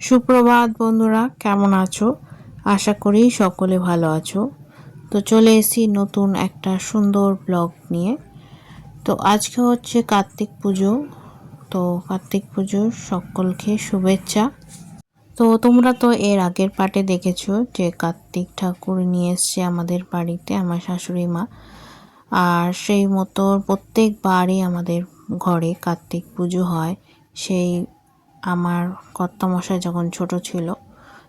সুপ্রভাত বন্ধুরা, কেমন আছো? আশা করি সকলে ভালো আছো। তো চলে এসেছি নতুন একটা সুন্দর ব্লগ নিয়ে। তো আজকে হচ্ছে কার্তিক পুজো। তো কার্তিক পুজোর সকলকে শুভেচ্ছা। তো তোমরা তো এর আগের পার্টে দেখেছ যে কার্তিক ঠাকুর নিয়ে এসছে আমাদের বাড়িতে, আমার শাশুড়ি মা। আর সেই মতো প্রত্যেকবারই আমাদের ঘরে কার্তিক পুজো হয়। সেই আমার কর্তামশাই যখন ছোট ছিল,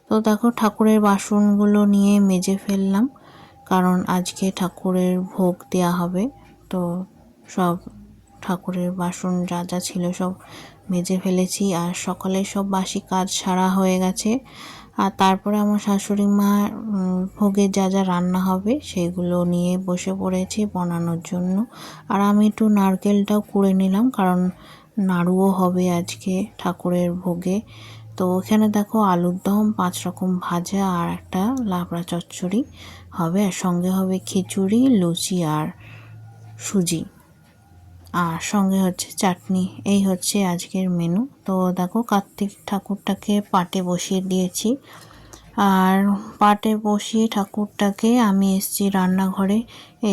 তো দেখো ঠাকুরের বাসনগুলো নিয়ে মেজে ফেললাম, কারণ আজকে ঠাকুরের ভোগ দেওয়া হবে। তো সব ঠাকুরের বাসন যা যা ছিল সব মেজে ফেলেছি, আর সকালে সব বাসি কাজ সারা হয়ে গেছে। আর তারপরে আমার শাশুড়ি মা ভোগে যা যা রান্না হবে সেগুলো নিয়ে বসে পড়েছি বানানোর জন্য। আর আমি একটু নারকেলটাও কুড়ে নিলাম, কারণ নাড়ুও হবে আজকে ঠাকুরের ভোগে। তো এখানে দেখো আলুর দম, পাঁচ রকম ভাজা আর একটা লাবড়া চচ্চড়ি হবে। আর সঙ্গে হবে খিচুড়ি, লুচি আর সুজি। আর সঙ্গে হচ্ছে চাটনি। এই হচ্ছে আজকের মেনু তো দেখো কার্তিক ঠাকুরটাকে পাটে বসিয়ে দিয়েছি। আর পাটে বসিয়ে ঠাকুরটাকে আমি এসছি রান্নাঘরে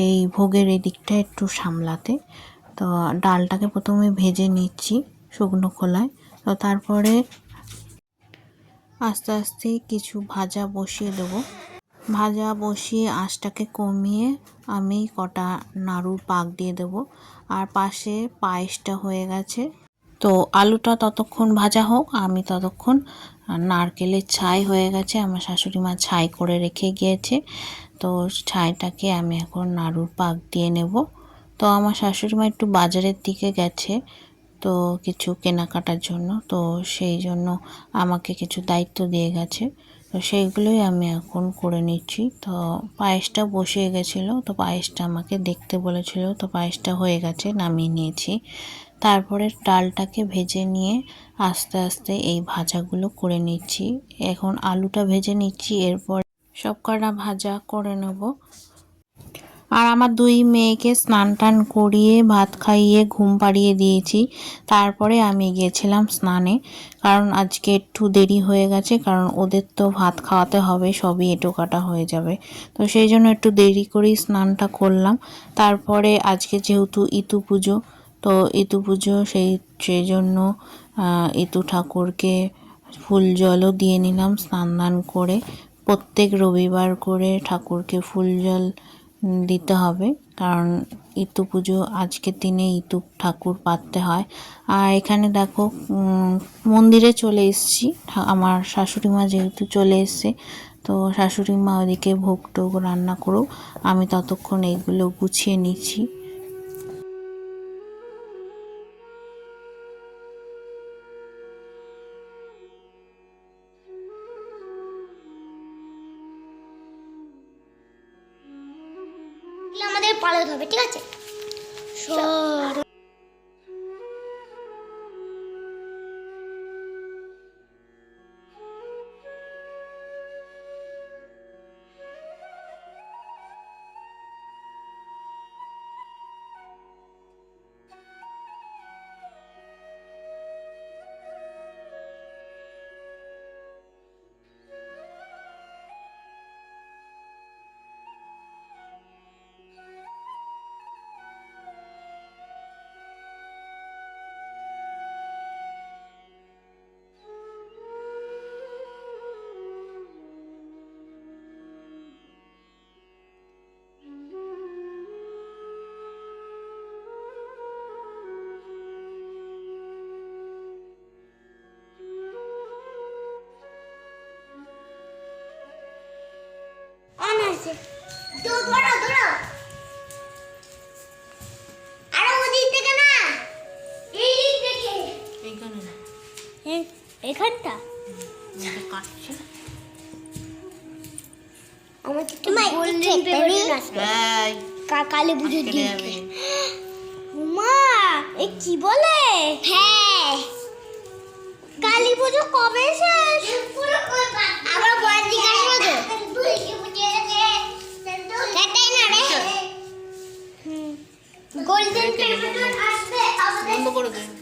এই ভোগের এদিকটা একটু সামলাতে। তো ডালটাকে প্রথমে ভেজে নিচ্ছি শুকনো খোলায়। তো তারপরে আস্তে আস্তে কিছু ভাজা বসিয়ে দেবো। ভাজা বসিয়ে আঁচটাকে কমিয়ে আমি কটা নাড়ুর পাক দিয়ে দেব। আর পাশে পায়েসটা হয়ে গেছে। তো আলুটা ততক্ষণ ভাজা হোক, আমি ততক্ষণ নারকেলের ছাই হয়ে গেছে। আমার শাশুড়ি মা ছাই করে রেখে গিয়েছে। তো ছাইটাকে আমি এখন নাড়ুর পাক দিয়ে নেব। তো আমার শাশুড়ি মা একটু বাজারের দিকে গেছে তো কিছু কেনাকাটার জন্য, তো সেই জন্য আমাকে কিছু দায়িত্ব দিয়ে গেছে। তো সেইগুলোই আমি এখন করে নিচ্ছি। তো পায়েসটা বসিয়ে গেছিল, তো পায়েসটা আমাকে দেখতে বলেছিল, তো পায়েসটা হয়ে গেছে, নামিয়ে নিয়েছি। তারপরে ডালটাকে ভেজে নিয়ে আস্তে আস্তে এই ভাজাগুলো করে নিচ্ছি। এখন আলুটা ভেজে নিচ্ছি, এরপর সব কটা ভাজা করে নেব। আর আমার দুই মেয়েকে স্নান টান করিয়ে, ভাত খাইয়ে, ঘুম পাড়িয়ে দিয়েছি। তারপরে আমি গিয়েছিলাম স্নানে। কারণ আজকে একটু দেরি হয়ে গেছে, কারণ ওদের তো ভাত খাওয়াতে হবে, সবই এটো কাটা হয়ে যাবে। তো সেই জন্য একটু দেরি করেই স্নানটা করলাম। তারপরে আজকে যেহেতু ইতু পুজো, তো ইতু পুজো সেই সেই জন্য ইতু ঠাকুরকে ফুল জলও দিয়ে নিলাম স্নান দান করে। প্রত্যেক রবিবার করে ঠাকুরকে ফুল জল দিতে হবে, কারণ ইতু পুজো আজকের দিনে ইতু ঠাকুর পাততে হয়। আর এখানে দেখো মন্দিরে চলে এসেছি। আমার শাশুড়ি মা যেহেতু চলে এসছে, তো শাশুড়ি মা ওদিকে ভোগ টোগ রান্না করুক। আমি ততক্ষণ এইগুলো গুছিয়ে নিচ্ছি। পালাতে হবে ঠিক আছে? অন আছে। দৌড় দৌড়াও দৌড়াও ওদিক থেকে না। এই দিক থেকে। এইখানে না। এখানটা? কাটছে। আমাকে তো গোল্ডেন পেপার আছে। কালী পুজোর দিন মা এ কি বলে? হ্যাঁ। করে দে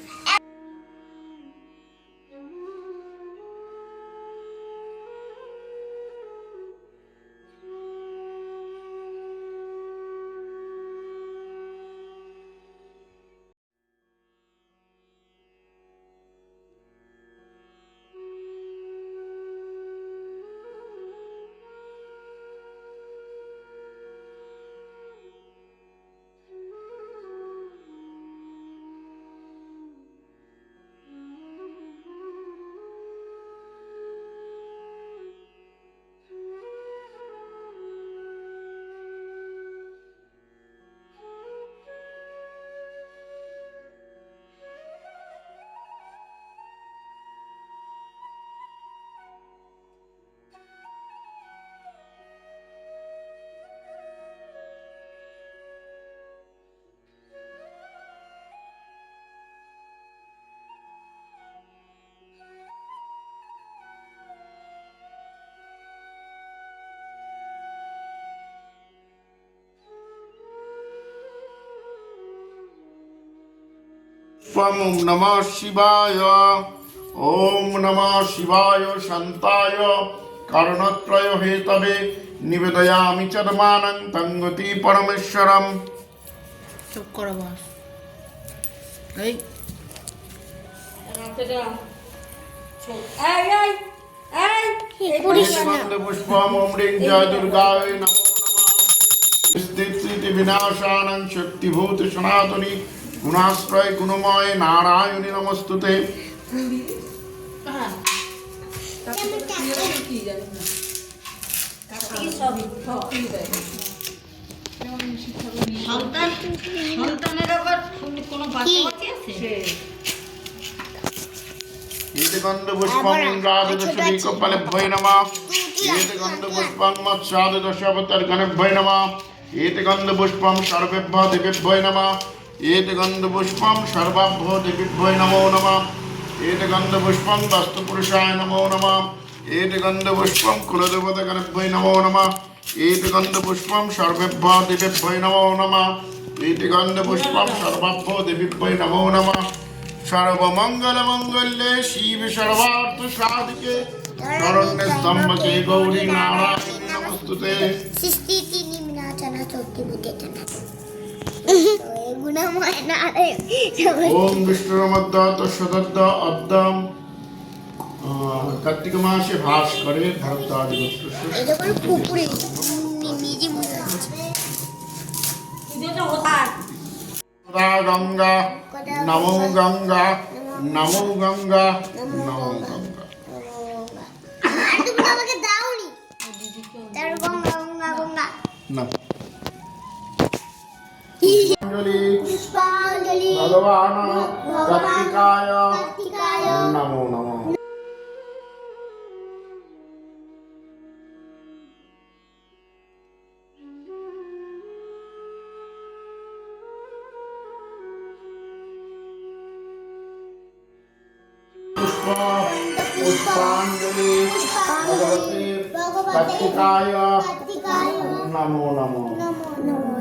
पुष्पम ओम नमः शिवाय ओम नमः शिवाय शान्ताय कारणत्रय हेतवे निवेदयामि चर्मानं तङ्गति परमेश्वरम् চুপ করো বস এই पुष्पम ओम ह्रीं जय दुर्गाय नमो नमः स्थिति विनाशानं शक्तिभूत গুণাশ্রয় গুণময় নারায়ণী নমস্তুতে সন্তান সন্তানের আবার কোনো বাচ্চা আছে ఏతగంధ పుష్పం రాజదశమీకోపలభ్వై నమ ఏతగంధ పుష్పం మత్స్యాదశవతర్గణభ్వై నమ ఏతగంధ పుష్పం సర్వేభ్య దివ్యభ్వై నమ एतगन्धपुष्पं सर्वाभ्यो देवीभ्यो नमो नमः एतगन्धपुष्पं वस्तुपुरुषाय नमो नमः एतगन्धपुष्पं कुलदेवतगणभ्यै नमो नमः एतगन्धपुष्पं सर्वेभ्यो देवेभ्यो नमो नमः एतगन्धपुष्पं सर्वाभ्यो देवीभ्यो नमो नमः सर्वमंगल मंगल्ये शिव सर्वार्थ साधके शरण्य स्तंभके गौरी नारायणी नमस्तुते সৃষ্টি নিম্নাচনা চোখটি বুঝেছে না গুণময় নারায়ণ ओम विष्णुमद्द तस्वदद्द अद्दम कार्तिक मासे भास करे भरतादि गोत्र এটা করে পুকুরে নিজে মনে হচ্ছে गंगा नमो गंगा नमो गंगा नमो गंगा আর তুমি তো আমাকে দাওনি তার গঙ্গা গঙ্গা গঙ্গা न पुष्पांजलि भगवान कार्तिकाय। नमो। नमो नमो।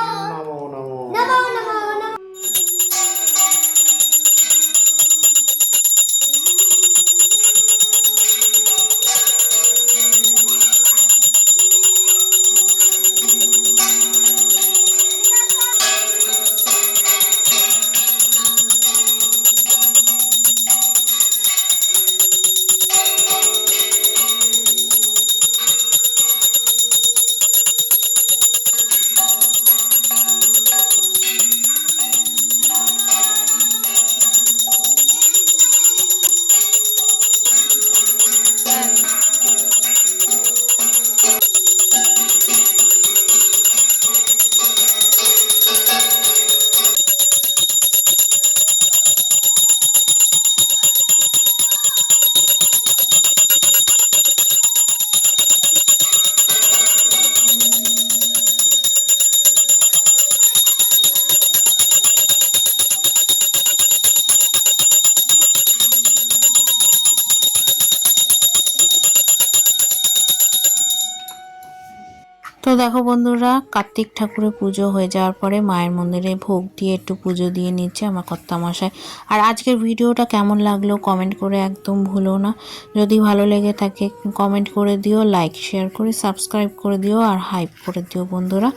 তো দেখো বন্ধুরা, কার্তিক ঠাকুরের পুজো হয়ে যাওয়ার পরে মায়ের মন্দিরে ভোগ দিয়ে একটু পুজো দিয়ে নিচ্ছে আমার কর্তামশাই। আর আজকের ভিডিওটা কেমন লাগল কমেন্ট করে একদম ভুলো না। যদি ভালো লেগে থাকে, কমেন্ট করে দিও, লাইক, শেয়ার করে, সাবস্ক্রাইব করে দিও আর হাইপ করে দিও বন্ধুরা।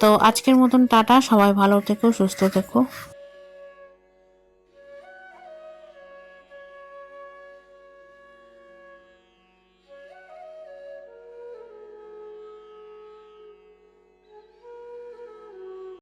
তো আজকের মতন টাটা, সবাই ভালো থেকো, সুস্থ থেকো।